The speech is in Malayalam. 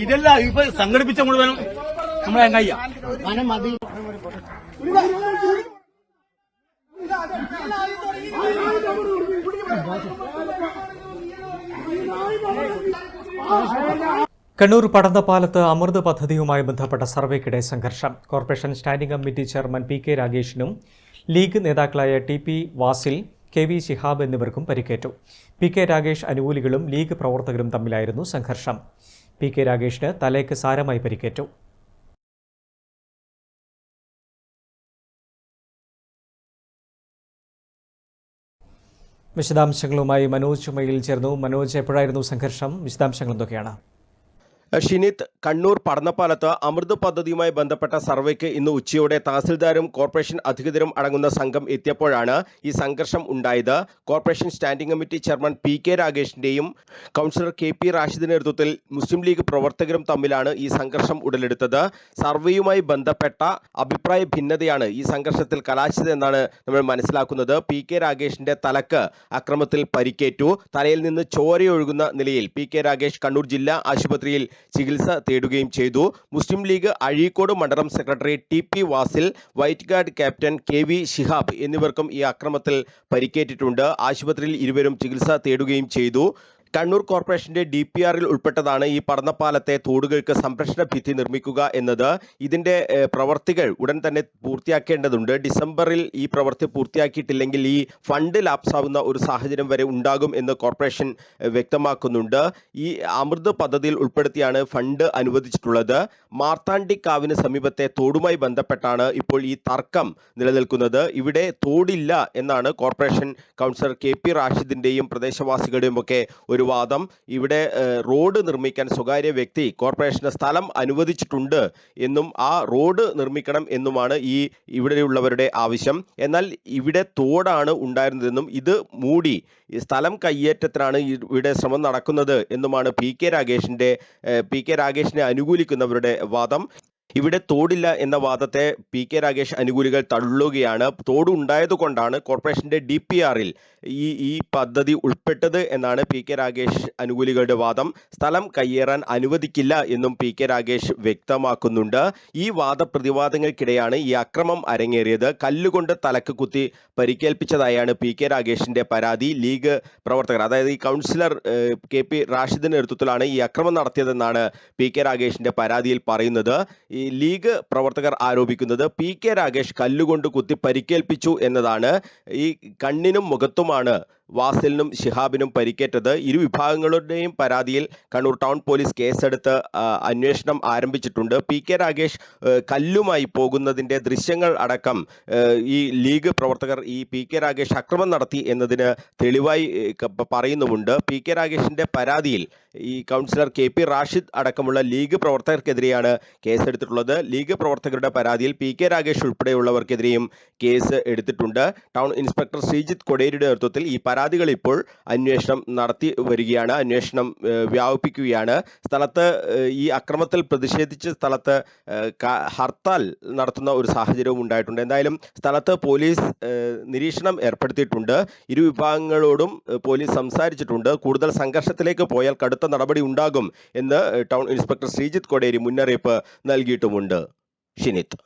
ഇതല്ല ഇപ്പൊ സംഘടിപ്പിച്ച മുഴുവനും നമ്മളെ കയ്യ കണ്ണൂർ പടന്നപ്പാലത്ത് അമൃത് പദ്ധതിയുമായി ബന്ധപ്പെട്ട സർവേക്കിടെ സംഘർഷം. Corporation standing committee chairman P K രാഗേഷിനും league നേതാക്കളായ T P Vasil K V Shihab എന്നിവർക്കും പരിക്കേറ്റു. പി കെ രാഗേഷ് അനുകൂലികളും ലീഗ് പ്രവർത്തകരും തമ്മിലായിരുന്നു സംഘർഷം. പി കെ രാഗേഷിന് തലയ്ക്ക് സാരമായി പരിക്കേറ്റു. വിശദാംശങ്ങളുമായി മനോജ് ചുമയിൽ ചേർന്നു. മനോജ് എപ്പോഴായിരുന്നു സംഘർഷം? വിശദാംശങ്ങൾ എന്തൊക്കെയാണ്? ഷിനിത് കണ്ണൂർ പടന്നപ്പാലത്ത് അമൃത് പദ്ധതിയുമായി ബന്ധപ്പെട്ട സർവേക്ക് ഇന്ന് ഉച്ചയോടെ തഹസിൽദാരും കോർപ്പറേഷൻ അധികൃതരും അടങ്ങുന്ന സംഘം എത്തിയപ്പോഴാണ് ഈ സംഘർഷം ഉണ്ടായത്. Corporation standing committee chairman P K രാഗേഷിന്റെയും councillor K P റാഷിദിന്റെ നേതൃത്വത്തിൽ മുസ്ലിം ലീഗ് പ്രവർത്തകരും തമ്മിലാണ് ഈ സംഘർഷം ഉടലെടുത്തത്. സർവേയുമായി ബന്ധപ്പെട്ട അഭിപ്രായ ഭിന്നതയാണ് ഈ സംഘർഷത്തിൽ കലാശിച്ചതെന്നാണ് നമ്മൾ മനസ്സിലാക്കുന്നത്. പി കെ രാഗേഷിന്റെ തലക്ക് അക്രമത്തിൽ പരിക്കേറ്റു. തലയിൽ നിന്ന് ചോരയൊഴുകുന്ന നിലയിൽ പി കെ രാഗേഷ് കണ്ണൂർ ജില്ലാ ആശുപത്രിയിൽ ചികിത്സ തേടുകയും ചെയ്തു. മുസ്ലിം ലീഗ് അഴീക്കോട് മണ്ഡലം secretary T P Vasil white guard captain K V Shihab എന്നിവർക്കും ഈ അക്രമത്തിൽ പരിക്കേറ്റിട്ടുണ്ട്. ആശുപത്രിയിൽ ഇരുവരും ചികിത്സ തേടുകയും ചെയ്തു. കണ്ണൂർ കോർപ്പറേഷന്റെ ഡി പി ആറിൽ ഉൾപ്പെട്ടതാണ് ഈ പടന്നപ്പാലത്തെ തോടുകൾക്ക് സംരക്ഷണ ഭിത്തി നിർമ്മിക്കുക എന്നത്. ഇതിന്റെ പ്രവർത്തികൾ ഉടൻ തന്നെ പൂർത്തിയാക്കേണ്ടതുണ്ട്. ഡിസംബറിൽ ഈ പ്രവൃത്തി പൂർത്തിയാക്കിയിട്ടില്ലെങ്കിൽ ഈ ഫണ്ട് ലാപ്സാവുന്ന ഒരു സാഹചര്യം വരെ ഉണ്ടാകും എന്ന് കോർപ്പറേഷൻ വ്യക്തമാക്കുന്നുണ്ട്. ഈ അമൃത് പദ്ധതിയിൽ ഉൾപ്പെടുത്തിയാണ് ഫണ്ട് അനുവദിച്ചിട്ടുള്ളത്. മാർത്താണ്ഡിക്കാവിന് സമീപത്തെ തോടുമായി ബന്ധപ്പെട്ടാണ് ഇപ്പോൾ ഈ തർക്കം നിലനിൽക്കുന്നത്. ഇവിടെ തോടില്ല എന്നാണ് കോർപ്പറേഷൻ കൗൺസിലർ കെ പി റാഷിദിന്റെയും പ്രദേശവാസികളുടെയും ഒക്കെ ഒരു വാദം ഇവിടെ റോഡ് നിർമ്മിക്കാൻ സ്വകാര്യ വ്യക്തി കോർപ്പറേഷന് സ്ഥലം അനുവദിച്ചിട്ടുണ്ട് എന്നും ആ റോഡ് നിർമ്മിക്കണം എന്നുമാണ് ഈ ഇവിടെയുള്ളവരുടെ ആവശ്യം എന്നാൽ ഇവിടെ തോടാണ് ഉണ്ടായിരുന്നതെന്നും ഇത് മൂടി സ്ഥലം കയ്യേറ്റത്തിനാണ് ഇവിടെ ശ്രമം നടക്കുന്നത് എന്നുമാണ് പി കെ രാഗേഷിന്റെ ഏഹ്, പി കെ രാഗേഷിനെ അനുകൂലിക്കുന്നവരുടെ വാദം ഇവിടെ തോടില്ല എന്ന വാദത്തെ പി കെ രാഗേഷ് അനുകൂലികൾ തള്ളുകയാണ്. തോട് ഉണ്ടായതുകൊണ്ടാണ് കോർപ്പറേഷന്റെ ഡി പി ആറിൽ ഈ ഈ പദ്ധതി ഉൾപ്പെട്ടത് എന്നാണ് പി കെ രാഗേഷ് അനുകൂലികളുടെ വാദം. സ്ഥലം കയ്യേറാൻ അനുവദിക്കില്ല എന്നും പി കെ രാഗേഷ് വ്യക്തമാക്കുന്നുണ്ട്. ഈ വാദപ്രതിവാദങ്ങൾക്കിടെയാണ് ഈ അക്രമം അരങ്ങേറിയത്. കല്ലുകൊണ്ട് തലക്ക് കുത്തി പരിക്കേൽപ്പിച്ചതായാണ് പി കെ രാഗേഷിന്റെ പരാതി. ലീഗ് പ്രവർത്തകർ അതായത് ഈ കൗൺസിലർ കെ പി റാഷിദിന്റെ നേതൃത്വത്തിലാണ് ഈ അക്രമം നടത്തിയതെന്നാണ് പി കെ രാഗേഷിന്റെ പരാതിയിൽ പറയുന്നത്. ഈ ലീഗ് പ്രവർത്തകർ ആരോപിക്കുന്നത് പി കെ രാഗേഷ് കല്ലുകൊണ്ട് കുത്തി പരിക്കേൽപ്പിച്ചു എന്നതാണ്. ഈ കണ്ണിനും മുഖത്തുമാണ് വാസിലിനും ഷിഹാബിനും പരിക്കേറ്റത് ഇരുവിഭാഗങ്ങളുടെയും പരാതിയിൽ കണ്ണൂർ ടൗൺ പോലീസ് കേസെടുത്ത് അന്വേഷണം ആരംഭിച്ചിട്ടുണ്ട്. പി കെ രാഗേഷ് കല്ലുമായി പോകുന്നതിന്റെ ദൃശ്യങ്ങൾ അടക്കം ഈ ലീഗ് പ്രവർത്തകർ ഈ പി കെ രാഗേഷ് അക്രമം നടത്തി എന്നതിന് തെളിവായി പറയുന്നുമുണ്ട്. പി കെ രാഗേഷിന്റെ പരാതിയിൽ ഈ കൗൺസിലർ കെ പി റാഷിദ് അടക്കമുള്ള ലീഗ് പ്രവർത്തകർക്കെതിരെയാണ് കേസെടുത്തിട്ടുള്ളത്. ലീഗ് പ്രവർത്തകരുടെ പരാതിയിൽ പി കെ രാഗേഷ് ഉൾപ്പെടെയുള്ളവർക്കെതിരെയും കേസ് എടുത്തിട്ടുണ്ട്. ടൗൺ ഇൻസ്പെക്ടർ ശ്രീജിത്ത് കൊടേരിയുടെ നേതൃത്വത്തിൽ ഈ പരാതികൾ ഇപ്പോൾ അന്വേഷണം നടത്തി വരികയാണ് അന്വേഷണം വ്യാപിപ്പിക്കുകയാണ്. സ്ഥലത്ത് ഈ അക്രമത്തിൽ പ്രതിഷേധിച്ച് സ്ഥലത്ത് ഹർത്താൽ നടത്തുന്ന ഒരു സാഹചര്യവും ഉണ്ടായിട്ടുണ്ട്. എന്തായാലും സ്ഥലത്ത് പോലീസ് നിരീക്ഷണം ഏർപ്പെടുത്തിയിട്ടുണ്ട്. ഇരു വിഭാഗങ്ങളോടും പോലീസ് സംസാരിച്ചിട്ടുണ്ട്. കൂടുതൽ സംഘർഷത്തിലേക്ക് പോയാൽ കടുത്ത നടപടി ഉണ്ടാകും എന്ന് ടൗൺ ഇൻസ്പെക്ടർ ശ്രീജിത്ത് കൊടേരി മുന്നറിയിപ്പ് നൽകിയിട്ടുമുണ്ട്. ഷിനിത്ത്.